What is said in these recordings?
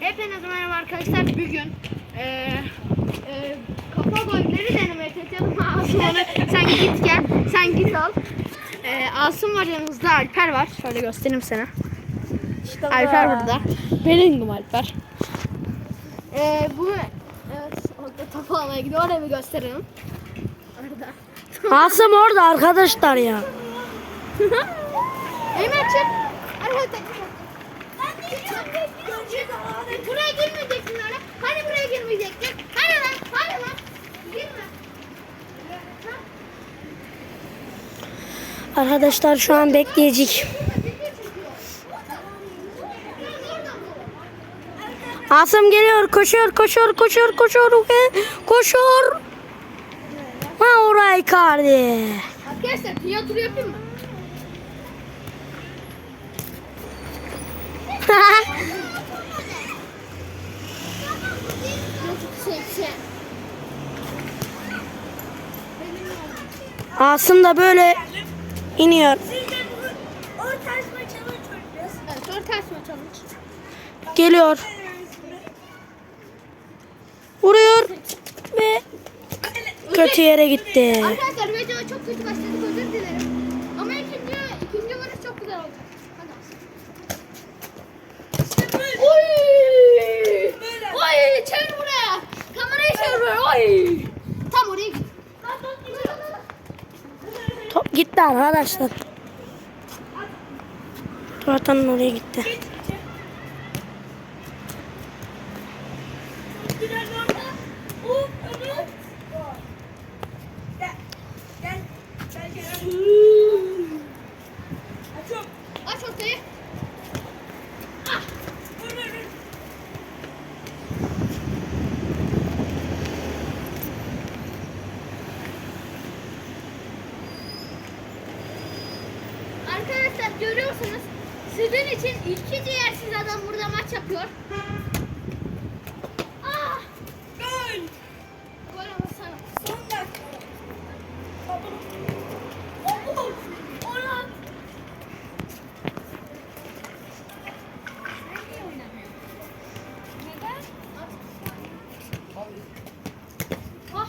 Hepinize merhaba arkadaşlar. Bugün eee eee kafa golleri denemeye çalışalım. Asım onu sen git gel. Sen git al. Eee Asım var yanımızda. Alper var. Şöyle göstereyim sana. Alper burada. Benim Alper. Eee bu evet orada topu almaya gidiyor. Oraya bir gösterelim. Orada. Asım orada arkadaşlar ya. Eymen çık. Arkadaşlar. Buraya girmeyeceksin öyle. Hani buraya girmeyecektin? Hani lan? Hani lan? Girme. Arkadaşlar şu an bekleyecek. Asım geliyor koşuyor koşuyor koşuyor koşuyor ve koşuyor. Ha orayı kardi. Arkadaşlar tiyatro yapayım mı? Asım da böyle iniyor. Geliyor. Vuruyor ve kötü yere gitti. Arkadaşlar video çok kötü başladık özür dilerim. Ama ikinci, ikinci vuruş çok güzel Aslı. Oy! Oy! Çevir buraya. Kamerayı çevir buraya. Oy! Tam oraya git. Top gitti arkadaşlar. Tuvatanın oraya gitti. Aç ortayı. Ah! Arkadaşlar görüyorsunuz sizin için iki diğersiz adam burada maç yapıyor. Ah! Gol! Gol ama sana. Son dakika. Orhan! Neden? Ah!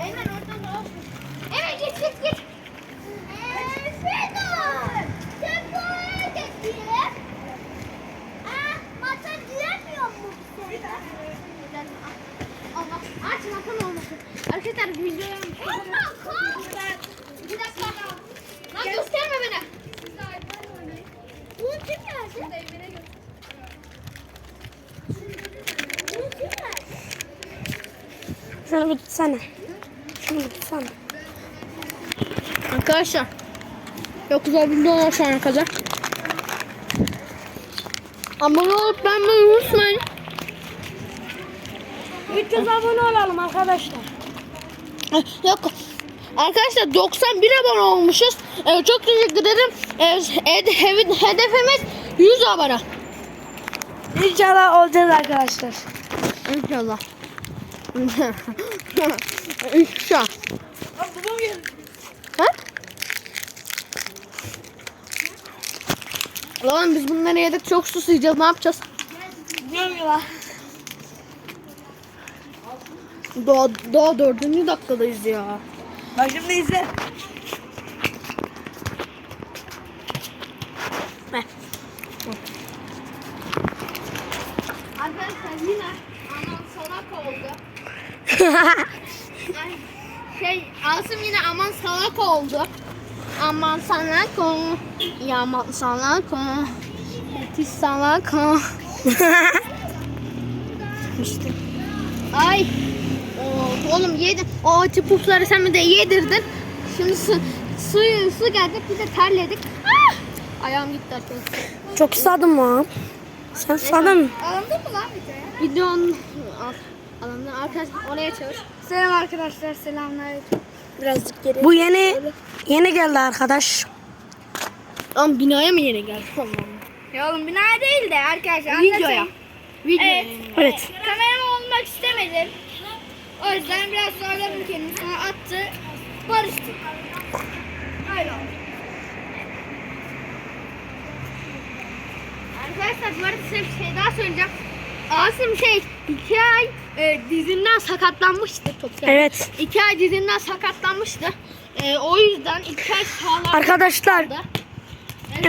Eymen oradan da Evet git git git. Fedor. Fedor'a geçiyor. Aa, maça giremiyor mu bu sefer? Allah aç bakın olmasın. Arkadaşlar videoya Bir dakika. Lan gösterme beni. Bunu kim geldi? Bunu kim geldi? Şunu bir tutsana. Şunu bir tutsana. Arkadaşlar çok güzel bir video şu ana kadar. Abone olup beğenmeyi unutmayın. 300 abone olalım arkadaşlar. Yok. Arkadaşlar 91 abone olmuşuz. Ee, çok teşekkür ederim. Ee, hed- hed- hedefimiz 100 abone. İnşallah olacağız arkadaşlar. İnşallah. İnşallah. Ha? Lan biz bunları yedik çok susayacağız ne yapacağız? Daha, daha dördüncü dakikadayız ya. Bak şimdi izle. Arkadaşlar yine aman salak oldu. Ay, şey Asım yine aman salak oldu. Aman salak ol. Ya aman salak ol. Yetiş salak ol. Ay. Oğlum yedin. O pufları sen bir de yedirdin. Şimdi su, su, su geldi bir de terledik. Ah! Ayağım gitti arkadaşlar. Çok susadım lan. Sen susadın mı? Alındı mı lan videoya? Videonun al. Alındı. Arkadaşlar oraya çevir. Selam arkadaşlar. Selamlar. Birazcık geri. Bu yeni yeni geldi arkadaş. Lan binaya mı yeni geldi? Allah Ya oğlum bina değil de arkadaşlar. Videoya. Video. Evet. Evet. Kameraman olmak isteyen Sevemedim. O yüzden biraz zorladım kendimi. Sonra attı. Barıştık. Öyle oldu. Arkadaşlar bu arada size bir şey daha söyleyeceğim. Asım şey iki ay e, dizinden sakatlanmıştı yani. Evet. İki ay dizinden sakatlanmıştı. E, o yüzden iki ay sağlam. Arkadaşlar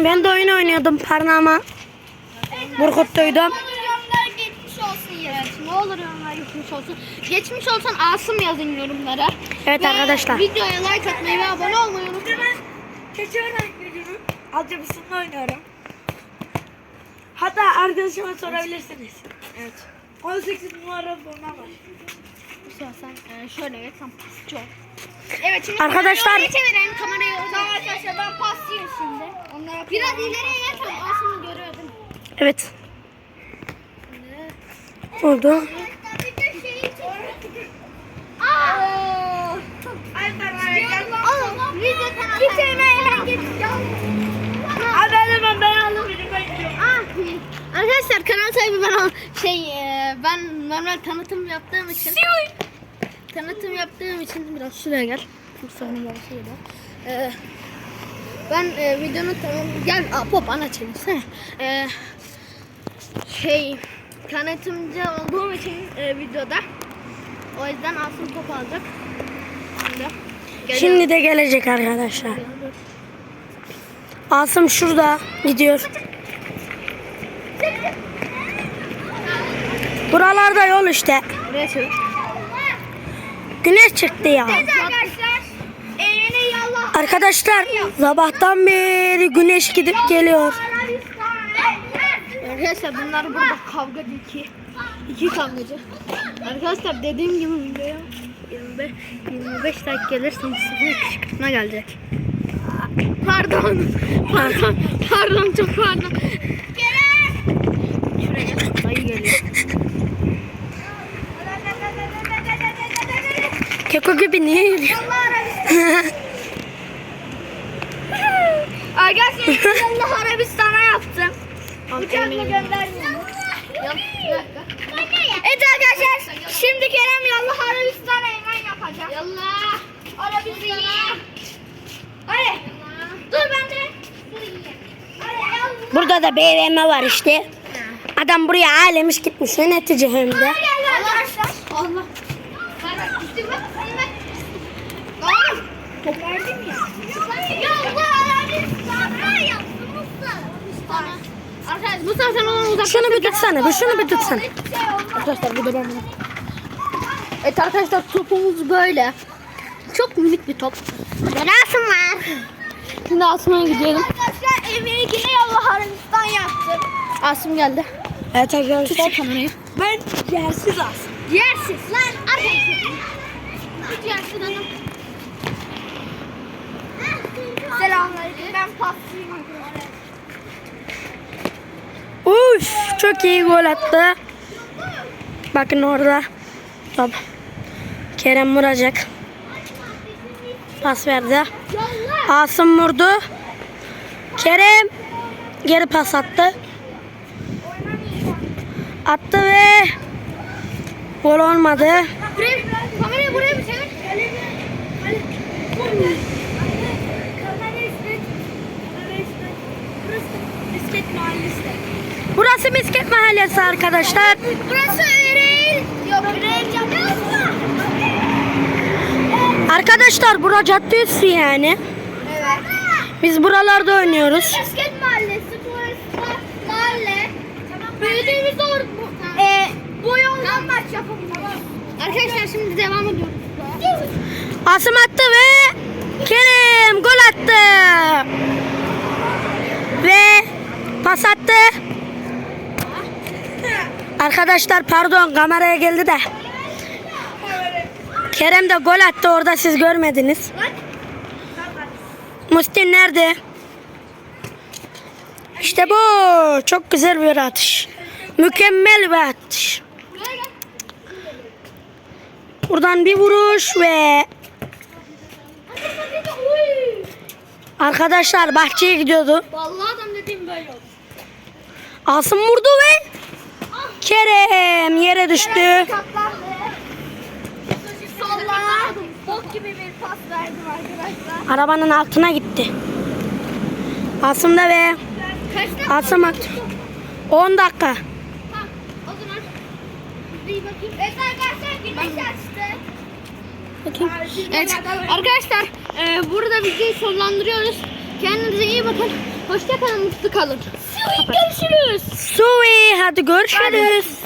ben de oyun oynuyordum parmağıma. Burkuttuydum. Yorumlara geçmiş olsun ya. Evet, ne olur yorumlara geçmiş olsun. Geçmiş olsun Asım yazın yorumlara. Evet Ve arkadaşlar. Videoya like atmayı ve abone olmayı unutmayın. Keçi örnek veriyorum. Altyapısında oynuyorum. Hatta arkadaşıma sorabilirsiniz. Evet. 18 numara buna var. Mustafa sen şöyle geç sen pasçı ol. Evet şimdi Arkadaşlar- kamerayı çevirelim kamerayı. O zaman arkadaşlar ben pasçıyım şimdi. Onlara Biraz ileriye geç ama Asım'ı görüyordum. Evet. Oldu. Arkadaşlar kanal sahibi ben şey e, ben normal tanıtım yaptığım için tanıtım yaptığım için biraz şuraya gel. Mustafa'nın babası geliyor. E, ben e, videonun tamam gel aa, pop ana çevirsene. E, şey tanıtımcı olduğum için e, videoda o yüzden Asım pop alacak. Şimdi. Şimdi de gelecek arkadaşlar. Asım şurada gidiyor. Buralarda yol işte. Buraya. Güneş çıktı ya. arkadaşlar. Eğlene yallah. Arkadaşlar sabahtan beri güneş gidip geliyor. Arkadaşlar bunlar burada kavga iki. İki kavgacı. Arkadaşlar dediğim gibi videoya 25, 25 dakika gelirse Mustafa'ya kışkırtma gelecek. Pardon. Pardon. Pardon çok pardon. Şuraya gel. Dayı geliyor. Keko gibi niye yürüyor? Arkadaşlar Allah Arabistan'a yaptım. Uçakla göndermiyorum. Evet arkadaşlar şimdi Kerem Yallah Arabistan'a hemen yapacak. Yallah Arabistan'a. Hadi. Dur ben de. Burada da BMW var işte. Adam buraya alemiş gitmiş yönetici hem de. Gel arkadaşlar. Allah. Bak verdim ya. Yallah Arabistan'a yaptım Mustafa. Arkadaşlar Mustafa sen onu uzak. Şunu bir tutsana, bir şunu bir tutsana. Arkadaşlar bu da ben bunu. Evet arkadaşlar topumuz böyle. Çok minik bir top. Asım var. Şimdi Asım'a gidiyorum. Arkadaşlar evvelkine yallah Arabistan yaptım. Asım geldi. Evet Tut arkadaşlar. şu kamerayı. Ben yersiz az. Yersiz lan arkadaşlar. Tut yersiz adam. Selamünaleyküm ben pasçıyım arkadaşlar. Uf, çok iyi gol attı. Bakın orada. Top. Kerem vuracak. Pas verdi. Asım vurdu. Kerem geri pas attı. Attı ve gol olmadı. Buraya, kamerayı buraya mı çevir? Bisiklet mahallesi. Burası Misket Mahallesi arkadaşlar. Burası Ereğli. Yok Ereğli yapma. Arkadaşlar bura cadde üstü yani. Evet. Biz buralarda oynuyoruz. Basket mahallesi, burası mahalle. Büyüdüğümüzde or e, bu yoldan maç yapabiliyoruz. Arkadaşlar şimdi devam ediyoruz. Asım attı ve Kerem gol attı. Ve pas attı. Arkadaşlar pardon kameraya geldi de. Kerem de gol attı orada siz görmediniz. Musti nerede? İşte bu. Çok güzel bir atış. Mükemmel bir atış. Buradan bir vuruş ve arkadaşlar bahçeye gidiyordu. Vallahi adam dediğim böyle oldu. Asım vurdu ve Kerem yere düştü. Katlandı. Bok gibi bir pas verdim arkadaşlar. Arabanın altına gitti. Asım da ve? Asım aktı. 10 dakika. Evet arkadaşlar güneş açtı. Bakayım. Evet arkadaşlar e, burada videoyu sonlandırıyoruz. Kendinize iyi bakın. Hoşçakalın, mutlu kalın. Hadi görüşürüz. had hadi good Hadi.